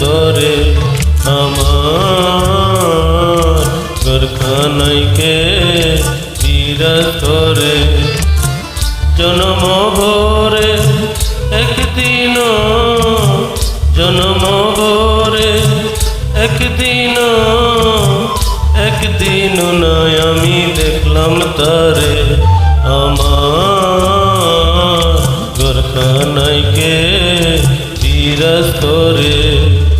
করে আমার। গোরখানাইকে বিরাজ করে জনম ভরে একদিন জনম ভরে একদিন একদিন নয় আমি দেখলাম তারে আমার। গোরখানাইকে বিরাজ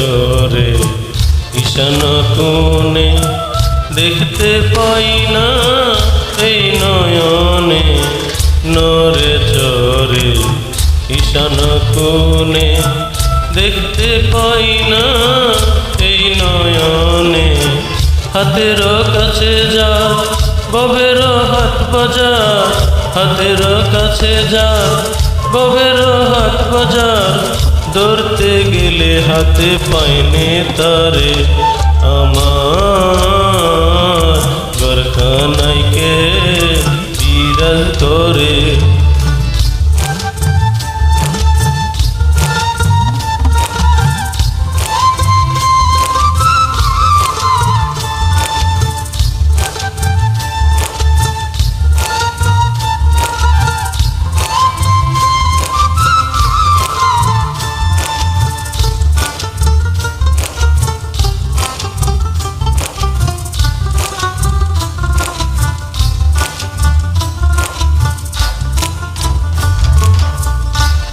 চরে ঈশান কোণে দেখতে পাই না এই নয়নে নরে চরে ঈশান কোণে দেখতে পাই না এই নয়নে হাতের কাছে যা ববের হাত বাজার হাতের কাছে যা ববের হাত বাজার ধরতে গেলে হাতে পাইনে তারে।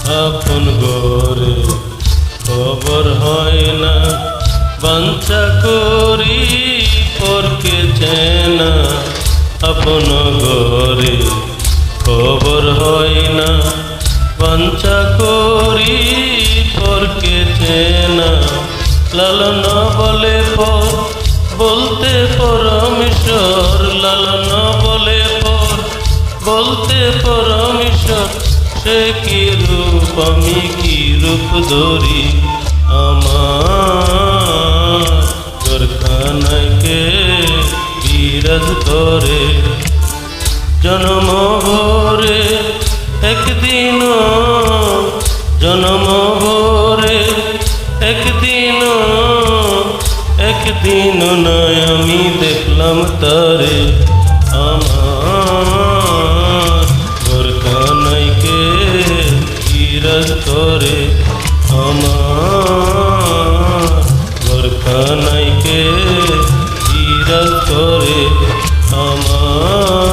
আপন গরে খবর হয় না বাঞ্চা করি পরকে চেনা। আপন গরে খবর হয় না বাঞ্চা করি পরকে চেনা। লালন বলে পর, বলতে পরমেশ্বর লালন বলে পর, বলতে পরমেশ্বর সে কি রূপ, আমি কি রূপ ধরি? আমার গোরখানাইকে বিরাজ করে? জনম ভরে একদিন জনম ভরে একদিন একদিন নয় আমি দেখলাম তারে। আমার করে আমার গোরখানাইকে বিরাজ করে আমার